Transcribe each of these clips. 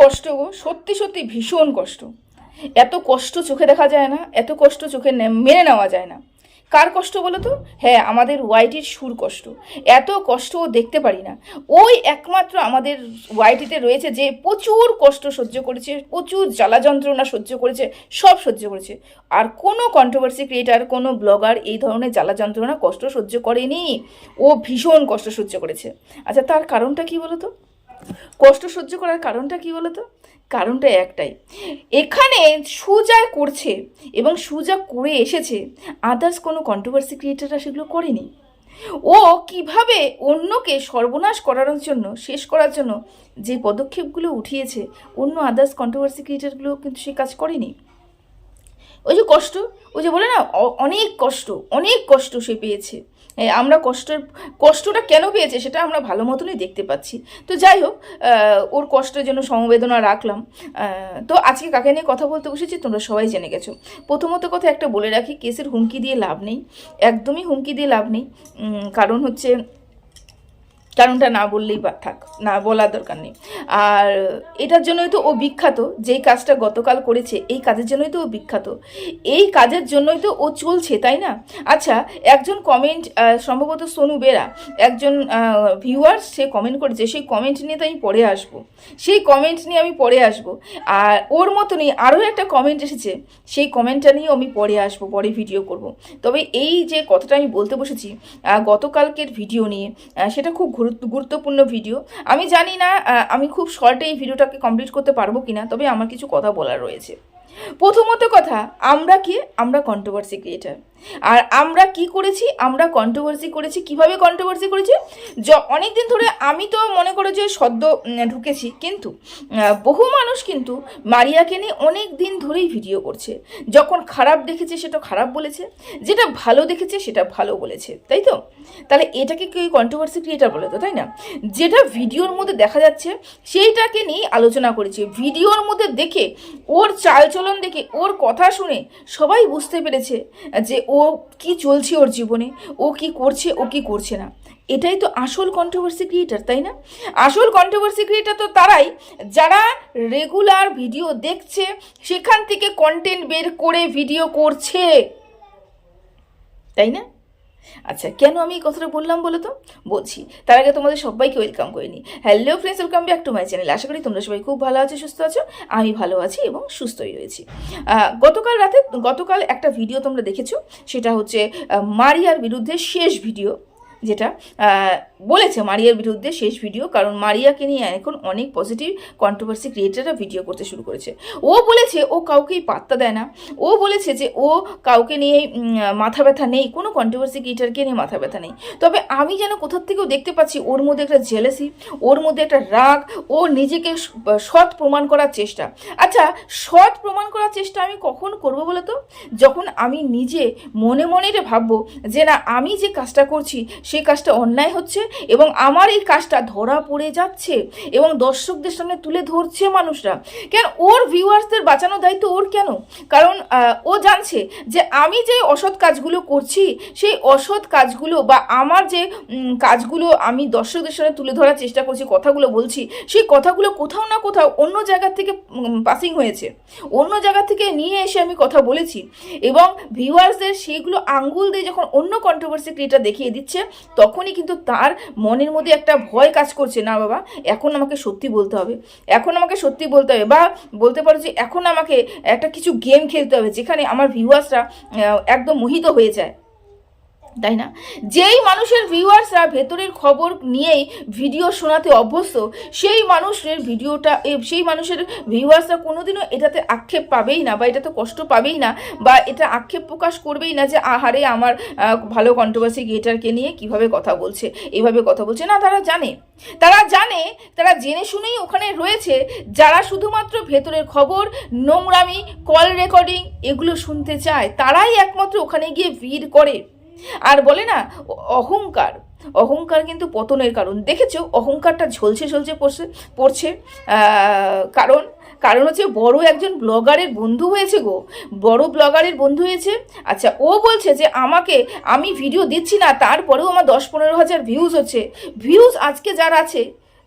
কষ্ট গো, সত্যি সত্যি ভীষণ কষ্ট। এত কষ্ট চোখে দেখা যায় না, এত কষ্ট চোখে মেনে নেওয়া যায় না। কার কষ্ট বলো তো? হ্যাঁ আমাদের ওয়াইটির সুর কষ্ট। এত কষ্ট ও দেখতে পারি না। ওই একমাত্র আমাদের ওয়াইটিতে রয়েছে যে প্রচুর কষ্ট সহ্য করেছে, প্রচুর জ্বালা যন্ত্রণা সহ্য করেছে, সব সহ্য করেছে। আর কোনো কন্ট্রোভার্সি ক্রিয়েটার কোনো ব্লগার এই ধরনের জ্বালা যন্ত্রণা কষ্ট সহ্য করেনি। ও ভীষণ কষ্ট সহ্য করেছে। আচ্ছা তার কারণটা কি বলো তো? কষ্ট সহ্য করার কারণটা কি বলতো? কারণটা একটাই। এখানে সুজা করছে এবং সুজা করে এসেছে। আদার্স কোনো কন্ট্রোভার্সি ক্রিয়েটাররা সেগুলো করেনি। ও কীভাবে অন্যকে সর্বনাশ করানোর জন্য, শেষ করার জন্য যে পদক্ষেপগুলো উঠিয়েছে, অন্য আদার্স কন্ট্রোভার্সি ক্রিয়েটারগুলো কিন্তু সে কাজ করেনি। ওই যে কষ্ট, ওই যে বলে না অনেক কষ্ট অনেক কষ্ট সে পেয়েছে। আমরা কষ্টের, কষ্টটা কেন পেয়েছে সেটা আমরা ভালো মতনই দেখতে পাচ্ছি। তো যাই হোক ওর কষ্টের জন্য সমবেদনা রাখলাম। তো আজকে কাকে নিয়ে কথা বলতে বসেছি তোমরা সবাই জেনে গেছো। প্রথমত কথা একটা বলে রাখি, কেসের হুমকি দিয়ে লাভ নেই। একদমই হুমকি দিয়ে লাভ নেই। কারণ হচ্ছে কারণটা না বললেই বা থাক, না বলার দরকার নেই। আর এটার জন্যই তো ও বিখ্যাত, যেই কাজটা গতকাল করেছে, এই কাজের জন্যই তো ও বিখ্যাত। এই কাজের জন্যই তো ও চলছে, তাই না? আচ্ছা একজন কমেন্ট সম্ভবত সোনু বেরা, একজন ভিউয়ার সে কমেন্ট করেছে, সেই কমেন্ট নিয়ে তো আমি পরে আসব। সেই কমেন্ট নিয়ে আমি পরে আসব। আর ওর মতনই আরও একটা কমেন্ট এসেছে, সেই কমেন্টটা নিয়েও আমি পরে আসব, পরে ভিডিও করব। তবে এই যে কথাটা আমি বলতে বসেছি গতকালকের ভিডিও নিয়ে সেটা খুব গুরুত্বপূর্ণ ভিডিও আমি জানি না আমি খুব শর্টে এই ভিডিওটাকে কমপ্লিট করতে পারব কিনা, তবে আমার কিছু কথা বলার রয়েছে। প্রথমত কথা, আমরা কি? আমরা কন্ট্রোভার্সি ক্রিয়েটার আর আমরা কি করেছি? আমরা কন্ট্রোভার্সি করেছি। কীভাবে কন্ট্রোভার্সি করেছি? অনেক দিন ধরে আমি তো মনে করো যে সদ্য ঢুকেছি, কিন্তু বহু মানুষ কিন্তু মারিয়াকে নিয়ে অনেক দিন ধরেই ভিডিও করছে। যখন খারাপ দেখেছে সেটা খারাপ বলেছে। যেটা ভালো দেখেছে, সেটা ভালো বলেছে, তাই তো? তাহলে এটাকে কি কন্ট্রোভার্সি ক্রিয়েটার বলে তো, তাই না? যেটা ভিডিওর মধ্যে দেখা যাচ্ছে, সেইটাকে নিয়ে আলোচনা করেছে। ভিডিওর মধ্যে দেখে ওর চালচলন দেখে ওর কথা শুনে সবাই বুঝতে পেরেছে যে ও কি চলছে ওর জীবনে, ও কি করছে, ও কি করছে না। এটাই তো আসল কন্ট্রোভার্সি ক্রিয়েটার তাই না? আসল কন্ট্রোভার্সি ক্রিয়েটার তো তারাই যারা রেগুলার ভিডিও দেখছে, সেখান থেকে কন্টেন্ট বের করে ভিডিও করছে। তাই না? আচ্ছা কেন আমি এই কথাটা বললাম বলো তো? বলছি, তার আগে তোমাদের সবাইকে ওয়েলকাম করে নিই। Hello friends welcome back to my channel আশা করি তোমরা সবাই খুব ভালো আছো, সুস্থ আছো, আমি ভালো আছি এবং সুস্থই রয়েছি। গতকাল রাতে, গতকাল একটা ভিডিও তোমরা দেখেছ, সেটা হচ্ছে মারিয়ার বিরুদ্ধে শেষ ভিডিও যেটা বলেছে মারিয়ার বিরুদ্ধে শেষ ভিডিও, কারণ মারিয়াকে নিয়ে এখন অনেক পজিটিভ কন্ট্রোভার্সি ক্রিয়েটাররা ভিডিও করতে শুরু করেছে। ও বলেছে ও কাউকেই পাত্তা দেয় না। ও বলেছে যে ও কাউকে নিয়ে মাথা ব্যথা নেই, কোনো কন্ট্রোভার্সি ক্রিয়েটারকে নিয়ে মাথা ব্যথা নেই। তবে আমি যেন কোথার থেকেও দেখতে পাচ্ছি ওর মধ্যে একটা জেলেসি ওর মধ্যে একটা রাগ, ও নিজেকে সৎ প্রমাণ করার চেষ্টা। আচ্ছা সৎ প্রমাণ করার চেষ্টা আমি কখন করব বলো তো? যখন আমি নিজে মনে মনে রে ভাববো যে না, আমি যে কাজটা করছি সেই কাজটা অন্যায় হচ্ছে এবং আমার এই কাজটা ধরা পড়ে যাচ্ছে এবং দর্শকদের সামনে তুলে ধরছে মানুষরা। কেন? ওর ভিউয়ার্সদের বাঁচানোর দায়িত্ব ওর কেন? কারণ ও জানছে যে আমি যে অসৎ কাজগুলো করছি, সেই অসৎ কাজগুলো বা আমার যে কাজগুলো আমি দর্শকদের সামনে তুলে ধরার চেষ্টা করছি, কথাগুলো বলছি, সেই কথাগুলো কোথাও না কোথাও অন্য জায়গা থেকে পাসিং হয়েছে। অন্য জায়গা থেকে নিয়ে এসে আমি কথা বলেছি এবং ভিউয়ার্সদের সেইগুলো আঙ্গুল দিয়ে যখন অন্য কন্ট্রোভার্সি ক্রিয়েটার দেখিয়ে দিচ্ছে তখনই কিন্তু তার মনের মধ্যে একটা ভয় কাজ করছে, না বাবা, এখন আমাকে সত্যি বলতে হবে। এখন আমাকে সত্যি বলতে হবে। বা বলতে পারো যে, এখন আমাকে একটা কিছু গেম খেলতে হবে, যেখানে আমার ভিউয়ার্সরা একদম মোহিত হয়ে যায়। তাই না? যেই মানুষের ভিউয়ার্সরা ভেতরের খবর নিয়েই ভিডিও শোনাতে অভ্যস্ত, সেই মানুষের ভিডিওটা সেই মানুষের ভিউয়ার্সরা কোনোদিনও এটাতে আক্ষেপ পাবেই না বা এটাতে কষ্ট পাবেই না বা এটা আক্ষেপ প্রকাশ করবেই না যে, আহারে, আমার ভালো কন্ট্রোভার্সি গেটারকে নিয়ে কীভাবে কথা বলছে, এভাবে কথা বলছে। না, তারা জানে। তারা জানে, তারা জেনে শুনেই ওখানে রয়েছে যারা শুধুমাত্র ভেতরের খবর, নোংরামি কল রেকর্ডিং এগুলো শুনতে চায়। তারাই একমাত্র ওখানে গিয়ে ভিড় করে। আর বলে না, অহংকার। অহংকার কিন্তু পতনের কারণ। দেখেছ, অহংকারটা ঝলছে ঝলছে পড়ছে পড়ছে। কারণ কারণ হচ্ছে বড় একজন ব্লগারের বন্ধু হয়েছে গো। বড় ব্লগারের বন্ধু হয়েছে। আচ্ছা ও বলছে যে, আমাকে আমি ভিডিও দিচ্ছি না, তারপরেও আমার দশ পনেরো হাজার ভিউজ হচ্ছে। ভিউজ আজকে যার আছে,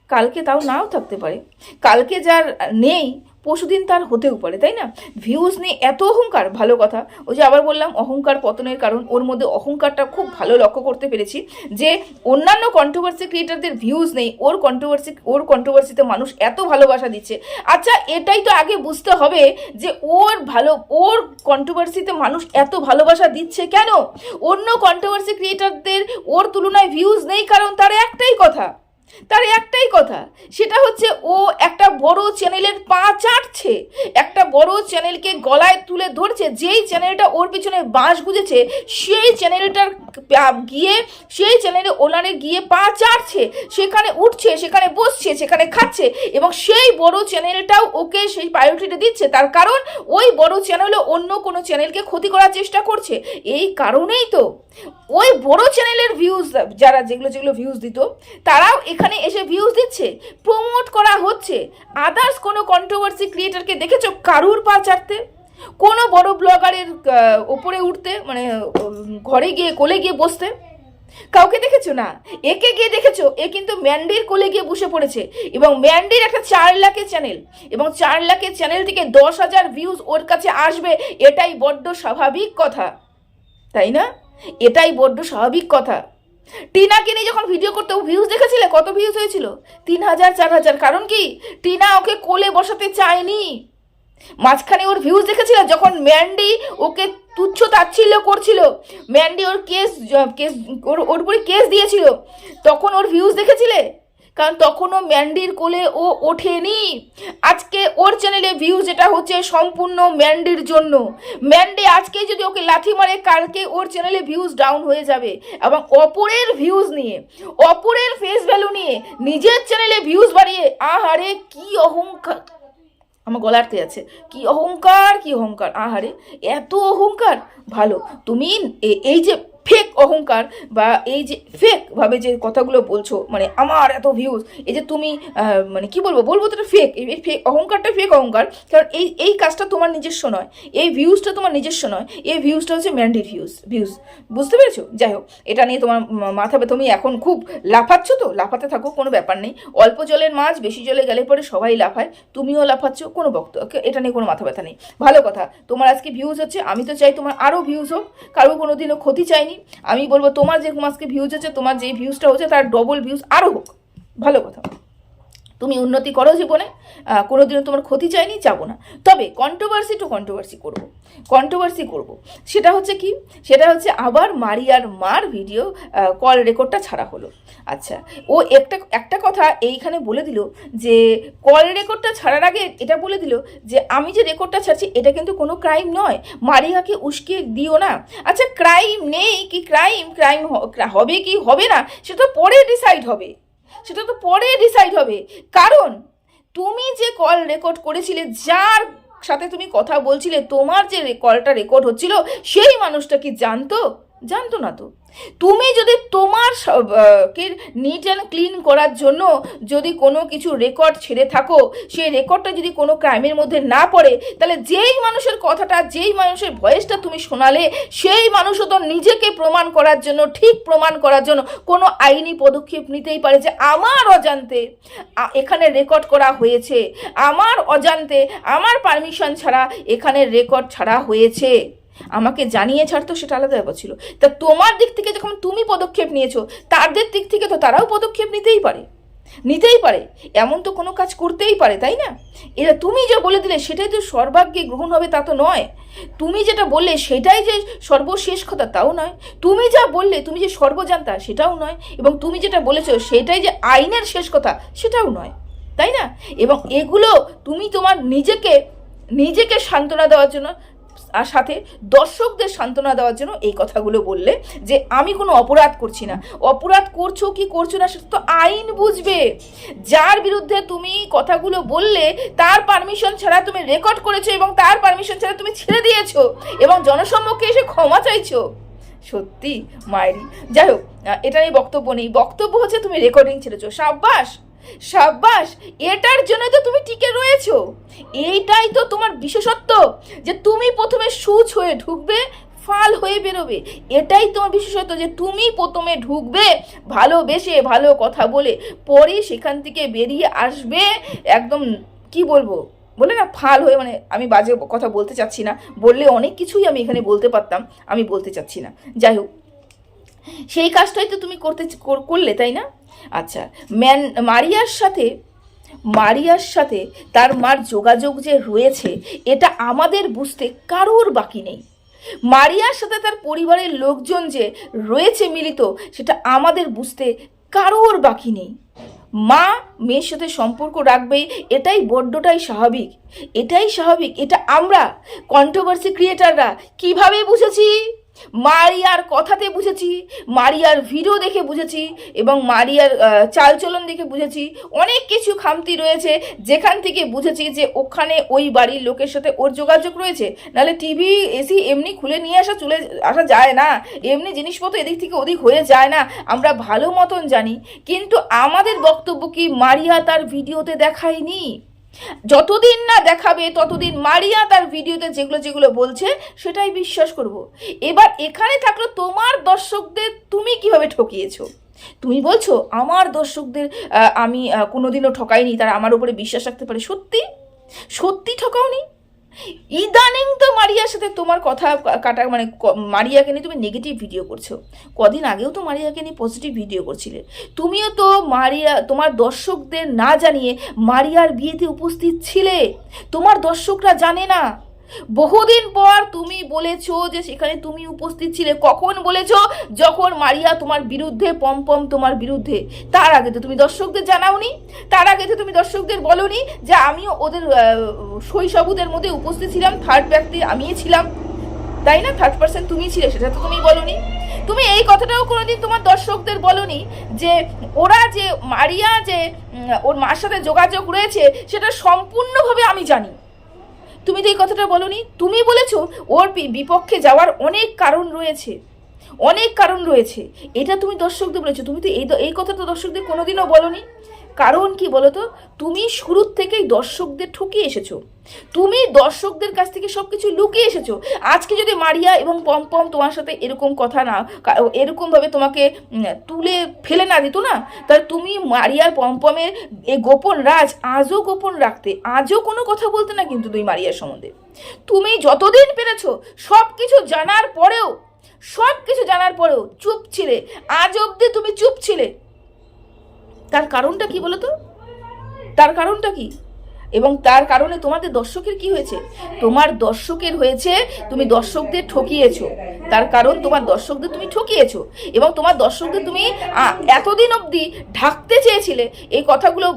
কালকে তাও নাও থাকতে পারে। কালকে যার নেই পরশুদিন তার হতেও পারে তাই না? ভিউজ নিয়ে এত অহংকার, ভালো কথা। ওই যে আবার বললাম, অহংকার পতনের কারণ, ওর মধ্যে অহংকারটা খুব ভালো লক্ষ্য করতে পেরেছি। যে অন্যান্য কন্ট্রোভার্সি ক্রিয়েটারদের ভিউজ নেই, ওর কন্ট্রোভার্সি ওর কন্ট্রোভার্সিতে মানুষ এত ভালোবাসা দিচ্ছে। আচ্ছা এটাই তো আগে বুঝতে হবে যে ওর ভালো, ওর কন্ট্রোভার্সিতে মানুষ এত ভালোবাসা দিচ্ছে কেন? অন্য কন্ট্রোভার্সি ক্রিয়েটারদের ওর তুলনায় ভিউজ নেই কারণ তার একটাই কথা। তার একটাই কথা, সেটা হচ্ছে ও একটা বড় চ্যানেলের পা চাটছে, একটা বড় চ্যানেলকে গলায় তুলে ধরছে, যেই চ্যানেলটা ওর পিছনে বাঁশ গুজেছে, সেই চ্যানেলটার গিয়ে, সেই চ্যানেলে ওনারে গিয়ে পা চাটছে, সেখানে উঠছে, সেখানে বসছে, সেখানে খাচ্ছে এবং সেই বড় চ্যানেলটাও ওকে সেই প্রায়োরিটিটা দিচ্ছে। তার কারণ ওই বড় চ্যানেলও অন্য কোনো চ্যানেলকে ক্ষতি করার চেষ্টা করছে। এই কারণেই তো ওই বড় চ্যানেলের ভিউজ যারা যেগুলো যেগুলো ভিউজ দিত, তারাও এখানে এসে ভিউজ দিচ্ছে প্রমোট করা হচ্ছে। আদার্স কোনো কন্ট্রোভার্সি ক্রিয়েটারকে দেখেছ কারুর পা চাটতে? কোনো বড় ব্লগারের ওপরে উঠতে মানে ঘরে গিয়ে, কোলে গিয়ে বসতে? কাউকে দেখেছ? না। একে গিয়ে দেখেছ? এ কিন্তু ম্যান্ডির কোলে গিয়ে বসে পড়েছে। এবং ম্যান্ডির একটা চার লাখের চ্যানেল এবং চার লাখের চ্যানেল থেকে দশ হাজার ভিউজ ওর কাছে আসবে, এটাই বড্ড স্বাভাবিক কথা। তাই না? এটাই বড্ড স্বাভাবিক কথা। টিনাকে নিয়ে যখন ভিডিও করতে ও ভিউজ দেখেছিলে, কত ভিউজ হয়েছিল? তিন হাজার, চার হাজার। কারণ কি? টিনা ওকে কোলে বসাতে চায়নি। মাঝখানে ওর ভিউজ দেখেছিল, যখন ম্যান্ডি ওকে তুচ্ছ তাচ্ছিল্য করছিল, ম্যান্ডি ওর কেস কেস ওর ওর উপরে কেস দিয়েছিল, তখন ওর ভিউজ দেখেছিলে? কারণ তখনও ম্যান্ডির কোলে ও ওঠেনি। আজকে ওর চ্যানেলে ভিউজ যেটা হচ্ছে সম্পূর্ণ ম্যান্ডির জন্য। ম্যান্ডি আজকে যদি ওকে লাথি মারে, কালকে ওর চ্যানেলে ভিউজ ডাউন হয়ে যাবে এবং অপরের ভিউজ নিয়ে, অপরের ফেস ভ্যালু নিয়ে নিজের চ্যানেলে ভিউজ বাড়িয়ে, আহারে, কি অহংকার। আমার গলা আটকে যাচ্ছে। কি অহংকার কি অহংকার। আহারে, এত অহংকার। ভালো, তুমি এই যে ফেক অহংকার বা এই যে ফেক ভাবে যে কথাগুলো বলছো মানে আমার এত ভিউজ এই যে তুমি মানে কি বলব বলব তো ফেক এই ফেক অহংকারটা ফেক অহংকার, কারণ এই এই কাজটা তোমার নিজস্ব নয়, এই ভিউজটা তোমার নিজস্ব নয়, এই ভিউজটা হচ্ছে ম্যান্ডেড ভিউজ ভিউজ বুঝতে পেরেছ? যাই হোক, এটা নিয়ে তোমার মাথা তুমি এখন খুব লাফাচ্ছ তো, লাফাতে থাকো, কোনো ব্যাপার নেই, অল্প জলের মাছ, বেশি জলে গেলে পরে সবাই লাফায়, তুমিও লাফাচ্ছ, কোনো বক্ত এটা নিয়ে কোনো মাথা ব্যথা নেই, ভালো কথা, তোমার আজকে ভিউজ হচ্ছে, আমি তো চাই তোমার আরও ভিউজ হোক, কারও কোনো দিনও ক্ষতি চাইনি আমি বলব তোমার যে মাসকে ভিউজ হচ্ছে তোমার যে ভিউজটা হচ্ছে, তার ডবল ভিউজ আরও হোক। ভালো কথা। তুমি উন্নতি করো জীবনে কোনোদিনও তোমার ক্ষতি চাইনি, যাব না। তবে কন্ট্রোভার্সি টু কন্ট্রোভার্সি করব কন্ট্রোভার্সি করব। সেটা হচ্ছে কি? সেটা হচ্ছে আবার মারিয়ার মার ভিডিও কল রেকর্ডটা ছাড়া হলো। আচ্ছা ও একটা একটা কথা এইখানে বলে দিল যে কল রেকর্ডটা ছাড়ার আগে এটা বলে দিল যে, আমি যে রেকর্ডটা ছাড়ছি, এটা কিন্তু কোনো ক্রাইম নয়। মারিয়াকে উস্কে দিও না। আচ্ছা ক্রাইম নেই কি ক্রাইম ক্রাইম হবে কি? হবে না? সেটা পরে ডিসাইড হবে। সেটা তো পরে ডিসাইড হবে। কারণ তুমি যে কল রেকর্ড করেছিলে, যার সাথে তুমি কথা বলছিলে, তোমার যে কলটা রেকর্ড হচ্ছিল, সেই মানুষটা কি জানতো? জানতো না তো। তুমি যদি তোমার কে নিট অ্যান্ড ক্লিন করার জন্য যদি কোনো কিছু রেকর্ড ছেড়ে থাকো, সেই রেকর্ডটা যদি কোনো ক্রাইমের মধ্যে না পড়ে, তাহলে যেই মানুষের কথাটা, যেই মানুষের ভয়েসটা তুমি শোনালে, সেই মানুষও তো নিজেকে প্রমাণ করার জন্য, ঠিক প্রমাণ করার জন্য কোনো আইনি পদক্ষেপ নিতেই পারে যে আমার অজান্তে এখানে রেকর্ড করা হয়েছে। আমার অজান্তে, আমার পারমিশন ছাড়া এখানে রেকর্ড ছাড়া হয়েছে। আমাকে জানিয়ে ছাড়তো সেটা আলাদা ব্যাপার ছিল। তা তোমার দিক থেকে যখন তুমি পদক্ষেপ নিয়েছো, তাদের দিক থেকে তো তারাও পদক্ষেপ নিতেই পারে। নিতেই পারে। এমন তো কোনো কাজ করতেই পারে, তাই না? এরা তুমি যা বলে দিলে, সেটাই তো সর্বাগ্যে গ্রহণ হবে তা তো নয়। তুমি যেটা বললে, সেটাই যে সর্বশেষ কথা, তাও নয়। তুমি যা বললে, তুমি যে সর্বজান্তা, সেটাও নয়। এবং তুমি যেটা বলেছ, সেটাই যে আইনের শেষ কথা, সেটাও নয়। তাই না? এবং এগুলো তুমি তোমার নিজেকে নিজেকে সান্ত্বনা দেওয়ার জন্য আর সাথে দর্শকদের সান্ত্বনা দেওয়ার জন্য এই কথাগুলো বললে যে আমি কোনো অপরাধ করছি না। অপরাধ করছ কি করছ না সেটা তো আইন বুঝবে। যার বিরুদ্ধে তুমি কথাগুলো বললে, তার পারমিশন ছাড়া তুমি রেকর্ড করেছ এবং তার পারমিশন ছাড়া তুমি ছেড়ে দিয়েছ এবং জনসম্মুখে এসে ক্ষমা চাইছো। সত্যি মায়েরি যাই হোক এটা নিয়ে বক্তব্য নেই। বক্তব্য হচ্ছে তুমি রেকর্ডিং ছেড়েছো। সাব্বাস! সাব্বাস, এটার জন্য তো তুমি টিকে রয়েছো। এইটাই তো তোমার বিশেষত্ব, যে তুমি প্রথমে সুচ হয়ে ঢুকবে, ফাল হয়ে বেরোবে। এটাই তোমার বিশেষত যে তুমি প্রথমে ঢুকবে, ভালোবেসে ভালো কথা বলে, পরে সেখান থেকে বেরিয়ে আসবে, একদম, কি বলব, বলে না, ফাল হয়ে মানে আমি বাজে কথা বলতে চাচ্ছি না। বললে অনেক কিছুই আমি এখানে বলতে পারতাম, আমি বলতে চাচ্ছি না। যাই হোক, সেই কাজটাই তো তুমি করতে করলে, তাই না? আচ্ছা ম্যান, মারিয়ার সাথে মারিয়ার সাথে তার মার যোগাযোগ যে রয়েছে, এটা আমাদের বুঝতে কারোর বাকি নেই। মারিয়ার সাথে তার পরিবারের লোকজন যে রয়েছে মিলিত, সেটা আমাদের বুঝতে কারোর বাকি নেই। মা, মেয়ের সাথে সম্পর্ক রাখবেই এটাই বড্ডটাই স্বাভাবিক। এটাই স্বাভাবিক, এটা আমরা কন্ট্রোভার্সি ক্রিয়েটাররা কীভাবে বুঝেছি? মারিয়ার কথাতে বুঝেছি, মারিয়ার ভিডিও দেখে বুঝেছি এবং মারিয়ার চালচলন দেখে বুঝেছি। অনেক কিছু খামতি রয়েছে, যেখান থেকে বুঝেছি যে ওখানে ওই বাড়ির লোকের সাথে ওর যোগাযোগ রয়েছে। নাহলে টিভি এসি এমনি খুলে নিয়ে আসা চলে, আসা যায় না। এমনি জিনিসপত্র এদিক থেকে ওদিক হয়ে যায় না। আমরা ভালো মতন জানি, কিন্তু আমাদের বক্তব্য কি মারিয়া তার ভিডিওতে দেখায়নি? যতদিন না দেখাবে, ততদিন মারিয়া তার ভিডিওতে যেগুলো যেগুলো বলছে, সেটাই বিশ্বাস করব। এবার এখানে থাকল তোমার দর্শকদের তুমি কীভাবে ঠকিয়েছো? তুমি বলছো, আমার দর্শকদের আমি কোনোদিনও ঠকাইনি, তারা আমার উপরে বিশ্বাস রাখতে পারে। সত্যি? সত্যি ঠকাওনি? ইদানিং তো মারিয়ার সাথে তোমার কথা কাটা মানে মারিয়াকে নিয়ে তুমি নেগেটিভ ভিডিও করছ। কদিন আগেও তো মারিয়াকে নিয়ে পজিটিভ ভিডিও করছিলে। তুমিও তো মারিয়া, তোমার দর্শকদের না জানিয়ে মারিয়ার বিয়েতে উপস্থিত ছিলে। তোমার দর্শকরা জানে না। বহুদিন পর তুমি বলেছ যে সেখানে তুমি উপস্থিত ছিলে। কখন বলেছ? যখন মারিয়া তোমার বিরুদ্ধে, পম পম তোমার বিরুদ্ধে। তার আগে তো তুমি দর্শকদের জানাওনি, তার আগে তো তুমি দর্শকদের বলনি যে আমিও ওদের শৈশবুদের মধ্যে উপস্থিত ছিলাম থার্ড ব্যক্তি আমিই ছিলাম। তাই না? থার্ড পার্সন তুমি ছিলে, সেটা তো তুমি বলনি। তুমি এই কথাটাও কোনোদিন তোমার দর্শকদের বলনি যে ওরা যে, মারিয়া যে ওর মার সাথে যোগাযোগ রয়েছে, সেটা সম্পূর্ণভাবে আমি জানি। তুমি তো এই কথাটা বলনি, তুমি বলেছ ওর বিপক্ষে যাওয়ার অনেক কারণ রয়েছে। অনেক কারণ রয়েছে। এটা তুমি দর্শকদের বলেছ। তুমি তো এই এই কথাটা দর্শকদের কোনোদিনও বলনি। কারণ কি বলতো? তুমি শুরুর থেকেই দর্শকদের ঠকিয়ে এসেছ। তুমি দর্শকদের কাছ থেকে সব কিছু লুকিয়ে এসেছ। আজকে যদি মারিয়া এবং পম্পম তোমার সাথে এরকম কথা না এরকমভাবে তোমাকে তুলে ফেলে না দিত না? তাহলে তুমি মারিয়ার পম্পমের এ গোপন রাজ আজও গোপন রাখতে, আজও কোনো কথা বলতে না কিন্তু তুমি মারিয়ার সম্বন্ধে। তুমি যতদিন পেরেছ সব কিছু জানার পরেও সব কিছু জানার পরেও চুপ ছিলে। আজ অবধি তুমি চুপ ছিলে। তার কারণটা কি বলো তো? তার কারণটা কি? এবং তার কারণে তোমাদের দর্শকের কি হয়েছে? তোমার দর্শকের হয়েছে, তুমি দর্শকদের ঠকিয়েছো। তার কারণ তোমার দর্শকদের তুমি ঠকিয়েছো। এবং তোমার দর্শকদের তুমি এতদিন অবধি ঢাকতে চেয়েছিলে, এই কথাগুলো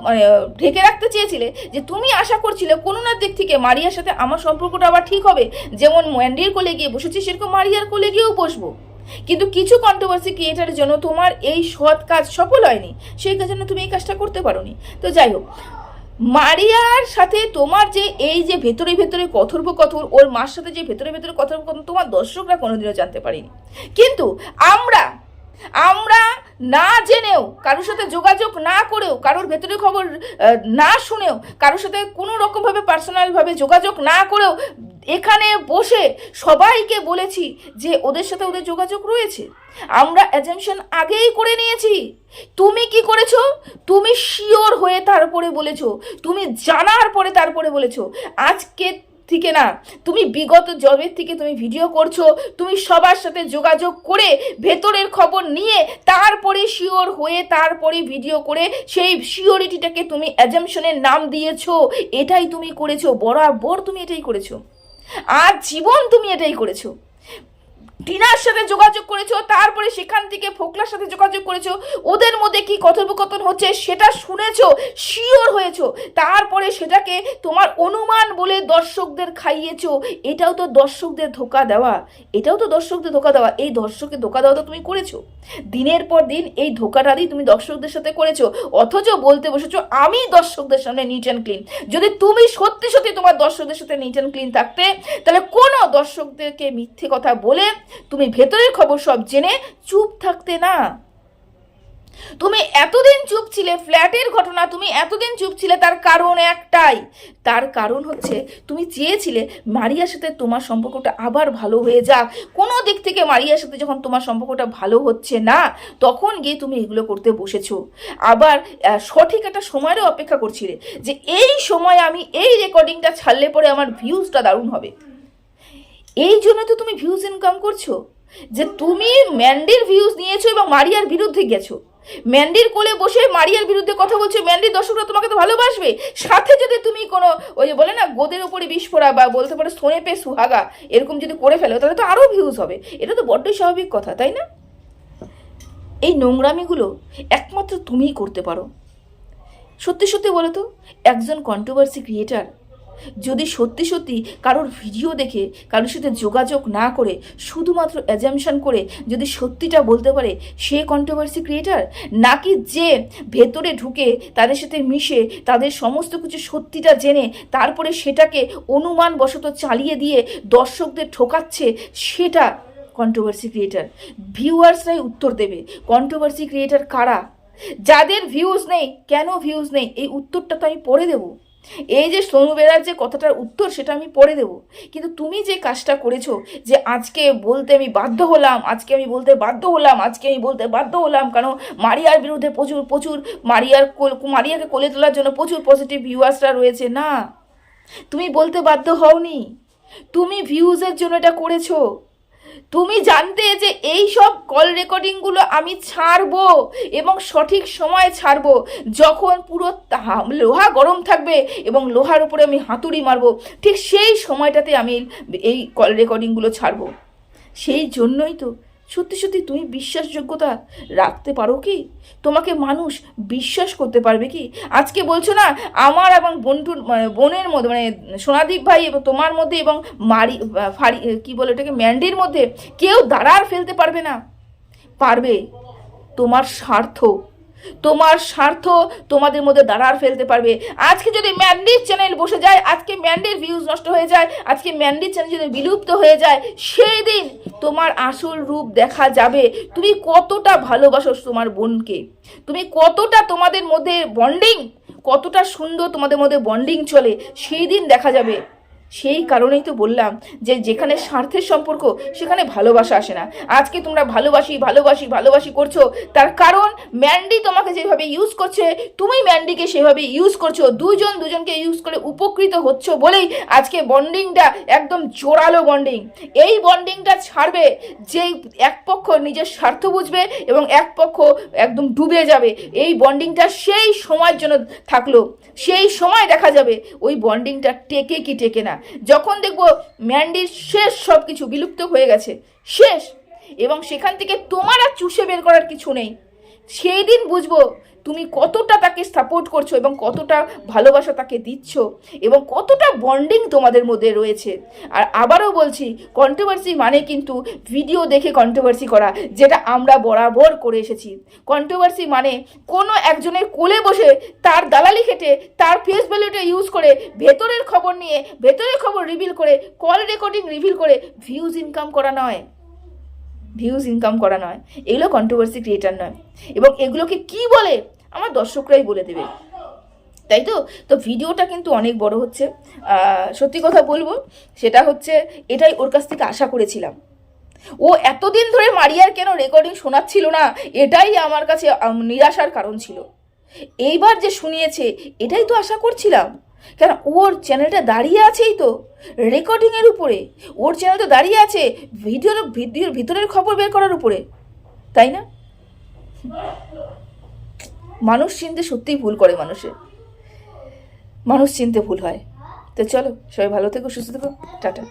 ঢেকে রাখতে চেয়েছিলে, যে তুমি আশা করছিলে কোনো না দিক থেকে মারিয়ার সাথে আমার সম্পর্কটা আবার ঠিক হবে। যেমন ম্যান্ডির কোলে গিয়ে বসেছি, সেরকম মারিয়ার কোলে গিয়েও বসবো। কিন্তু কিছু কন্ট্রোভার্সি ক্রিয়েটারের জন্য তোমার এই সৎ কাজ সফল হয়নি। সেই কাজের জন্য তুমি এই কাজটা করতে পারোনি। তো যাই হোক, মারিয়ার সাথে তোমার যে এই যে ভেতরে ভেতরে কথোপকথন, ওর মার সাথে যে ভেতরে ভেতরে কথোপকথন, তোমার দর্শকরা কোনোদিনও জানতে পারেনি। কিন্তু আমরা আমরা না জেনেও, কারোর সাথে যোগাযোগ না করেও, কারোর ভেতরে খবর না শুনেও, কারোর সাথে কোনো রকমভাবে পার্সোনালভাবে যোগাযোগ না করেও এখানে বসে সবাইকে বলেছি যে ওদের সাথে ওদের যোগাযোগ রয়েছে। আমরা অ্যাজামশন আগেই করে নিয়েছি। তুমি কি করেছ? তুমি শিওর হয়ে তারপরে বলেছ। তুমি জানার পরে তারপরে বলেছ। আজকে থেকে না, তুমি বিগত জবের থেকে তুমি ভিডিও করছ, তুমি সবার সাথে যোগাযোগ করে ভেতরের খবর নিয়ে তারপরে শিওর হয়ে তারপরে ভিডিও করে সেই শিওরিটিটাকে তুমি অ্যাজামশনের নাম দিয়েছ। এটাই তুমি করেছ। বরাবর তুমি এটাই করেছ। আজ জীবন তুমি এটাই করেছ। টিনার সাথে যোগাযোগ করেছ, তারপরে সেখান থেকে ফোকলার সাথে যোগাযোগ করেছ, ওদের মধ্যে কি কথোপকথন হচ্ছে সেটা শুনেছো, শিওর হয়েছো, তারপরে সেটাকে তোমার অনুমান বলে দর্শকদের খাইয়েছো, এটাও তো দর্শকদের ধোকা দেওয়া, এটাও তো দর্শকদের ধোকা দেওয়া, এই দর্শকের ধোকা দেওয়া তো তুমি করেছ। দিনের পর দিন এই ধোকাটা দিয়ে তুমি দর্শকদের সাথে করেছ, অথচ বলতে বসেছো, আমি দর্শকদের সামনে নিট অ্যান্ড ক্লিন যদি তুমি সত্যি সত্যি তোমার দর্শকদের সাথে নিট অ্যান্ড ক্লিন থাকতে, তাহলে কোনো দর্শকদেরকে মিথ্যে কথা বলে তুমি ভেতরের খবর সব জেনে চুপ থাকতে না। তুমি এতদিন চুপ ছিলে, ফ্ল্যাটের ঘটনা তুমি এতদিন চুপ ছিলে, তার কারণ একটাই। তার কারণ হচ্ছে তুমি চেয়েছিলে মারিয়ার সাথে তোমার সম্পর্কটা আবার ভালো হয়ে যাক। কোনো দিক থেকে মারিয়ার সাথে যখন তোমার সম্পর্কটা ভালো হচ্ছে না, তখন গিয়ে তুমি এগুলো করতে বসেছো। আবার সঠিক একটা সময়েরও অপেক্ষা করছিলে যে এই সময় আমি এই রেকর্ডিংটা ছাড়লে পরে আমার ভিউজটা দারুণ হবে। এই জন্য তো তুমি ভিউজ ইনকাম করছ। যে তুমি ম্যান্ডির ভিউজ নিয়েছো এবং মারিয়ার বিরুদ্ধে গেছো। ম্যান্ডির কোলে বসে মারিয়ার বিরুদ্ধে কথা বলছো ম্যান্ডির দর্শকরা তোমাকে তো ভালোবাসবে। সাথে যদি তুমি কোনো ওই যে বলে না, গোদের উপরে বিষ ফোড়া বা বলতে পারো সোনে পে সুহাগা এরকম যদি করে ফেলো, তাহলে তো আরও ভিউজ হবে। এটা তো বড্ডই স্বাভাবিক কথা, তাই না? এই নোংরামিগুলো একমাত্র তুমিই করতে পারো। সত্যি সত্যি বলো তো, একজন কন্ট্রোভার্সি ক্রিয়েটার যদি সত্যি সত্যি কারোর ভিডিও দেখে, কারোর সাথে যোগাযোগ না করে, শুধুমাত্র অ্যাজামশন করে যদি সত্যিটা বলতে পারে সে কন্ট্রোভার্সি ক্রিয়েটার নাকি যে ভেতরে ঢুকে তাদের সাথে মিশে তাদের সমস্ত কিছু সত্যিটা জেনে তারপরে সেটাকে অনুমান বশত চালিয়ে দিয়ে দর্শকদের ঠকাচ্ছে, সেটা কন্ট্রোভার্সি ক্রিয়েটার ভিউয়ার্সরাই উত্তর দেবে কন্ট্রোভার্সি ক্রিয়েটার কারা? যাদের ভিউজ নেই, কেন ভিউজ নেই? এই উত্তরটা তো আমি পরে দেবো। এই যে সোনু যে কথাটার উত্তর সেটা আমি পরে দেবো। কিন্তু তুমি যে কাজটা করেছ, যে আজকে বলতে আমি বাধ্য হলাম, আজকে আমি বলতে বাধ্য হলাম, আজকে আমি বলতে বাধ্য হলাম, কারণ মারিয়ার বিরুদ্ধে প্রচুর প্রচুর মারিয়ার মারিয়াকে কোলে তোলার জন্য প্রচুর পজিটিভ ভিউয়ার্সরা রয়েছে, না। তুমি বলতে বাধ্য হওনি। তুমি ভিউজের জন্য এটা করেছ। তুমি জানতে যে এই সব কল রেকর্ডিংগুলো আমি ছাড়বো এবং সঠিক সময়ে ছাড়বো। যখন পুরো লোহা গরম থাকবে এবং লোহার উপরে আমি হাতুড়ি মারবো, ঠিক সেই সময়টাতে আমি এই কল রেকর্ডিংগুলো ছাড়বো। সেই জন্যই তো সত্যি সত্যি তুমি বিশ্বাসযোগ্যতা রাখতে পারো কি? তোমাকে মানুষ বিশ্বাস করতে পারবে কি? আজকে বলছো না, আমার এবং বন্ধুর মানে বোনের মধ্যে মানে সোনাদীপ ভাই এবং তোমার মধ্যে এবং মারি, ফারি, কি বলে ওটাকে, ম্যান্ডির মধ্যে কেউ দাঁড়ার ফেলতে পারবে না। পারবে তোমার স্বার্থ। তোমার স্বার্থ তোমাদের মধ্যে দাঁড়ার ফেলতে পারবে। আজকে যদি ম্যান্ডির চ্যানেল বসে যায়, আজকে ম্যান্ডির ভিউজ নষ্ট হয়ে যায়, আজকে ম্যান্ডির চ্যানেল যদি বিলুপ্ত হয়ে যায়, সেই দিন তোমার আসল রূপ দেখা যাবে। তুমি কতটা ভালোবাসো তোমার বোনকে। তুমি কতটা তোমাদের মধ্যে বন্ডিং কতটা সুন্দর তোমাদের মধ্যে বন্ডিং চলে, সেই দিন দেখা যাবে। সেই কারণেই তো বললাম যে যেখানে স্বার্থের সম্পর্ক, সেখানে ভালোবাসা আসে না। আজকে তোমরা ভালোবাসি ভালোবাসি ভালোবাসি করছ, তার কারণ ম্যান্ডি তোমাকে যেভাবে ইউজ করছে, তুমি ম্যান্ডিকে সেভাবে ইউজ করছ, দুজন দুজনকে ইউজ করে উপকৃত হচ্ছ বলেই আজকে বন্ডিংটা একদম জোরালো বন্ডিং। এই বন্ডিংটা ছাড়বে যেই এক পক্ষ নিজের স্বার্থ বুঝবে এবং এক পক্ষ একদম ডুবে যাবে। এই বন্ডিংটা সেই সময়ের জন্য থাকল, সেই সময় দেখা যাবে। ওই বন্ডিংটা টেকে কি টেকে না। যখন দেখব ম্যান্ডির শেষ সব কিছু বিলুপ্ত হয়ে গেছে, শেষ! এবং সেখান থেকে তোমার আর চুষে বের করার কিছু নেই। সেই দিন বুঝব তুমি কতটা তাকে সাপোর্ট করছ এবং কতটা ভালোবাসা তাকে দিচ্ছ এবং কতটা বন্ডিং তোমাদের মধ্যে রয়েছে। আর আবারও বলছি কন্ট্রোভার্সি মানে কিন্তু ভিডিও দেখে কন্ট্রোভার্সি করা, যেটা আমরা বরাবর করে এসেছি। কন্ট্রোভার্সি মানে কোনো একজনের কোলে বসে তার দালালি খেটে, তার ফেস ভ্যালুটা ইউজ করে, ভেতরের খবর নিয়ে, ভেতরের খবর রিভিল করে কল রেকর্ডিং রিভিল করে ভিউজ ইনকাম করা নয়। ভিউজ ইনকাম করা নয়, এগুলো কন্ট্রোভার্সি ক্রিয়েটার নয়। এবং এগুলোকে কি বলে? আমার দর্শকরাই বলে দেবে। তাই তো? তো ভিডিওটা কিন্তু অনেক বড় হচ্ছে। সত্যি কথা বলব, সেটা হচ্ছে এটাই ওর কাছ থেকে আশা করেছিলাম। ও এতদিন ধরে মারিয়ার কেন রেকর্ডিং শোনাচ্ছিল না, এটাই আমার কাছে নিরাশার কারণ ছিল। এইবার যে শুনিয়েছে, এটাই তো আশা করছিলাম। কেন? ওর চ্যানেলটা দাঁড়িয়ে আছেই তো। রেকর্ডিংয়ের উপরে। ওর চ্যানেল তো দাঁড়িয়ে আছে ভিডিওর ভিডিওর ভিতরের খবর বের করার উপরে। তাই না? মানুষ চিনতে সত্যিই ভুল করে মানুষে মানুষ চিনতে ভুল হয়। তো চলো, সবাই ভালো থেকো, সুস্থ থেকো। টাটা।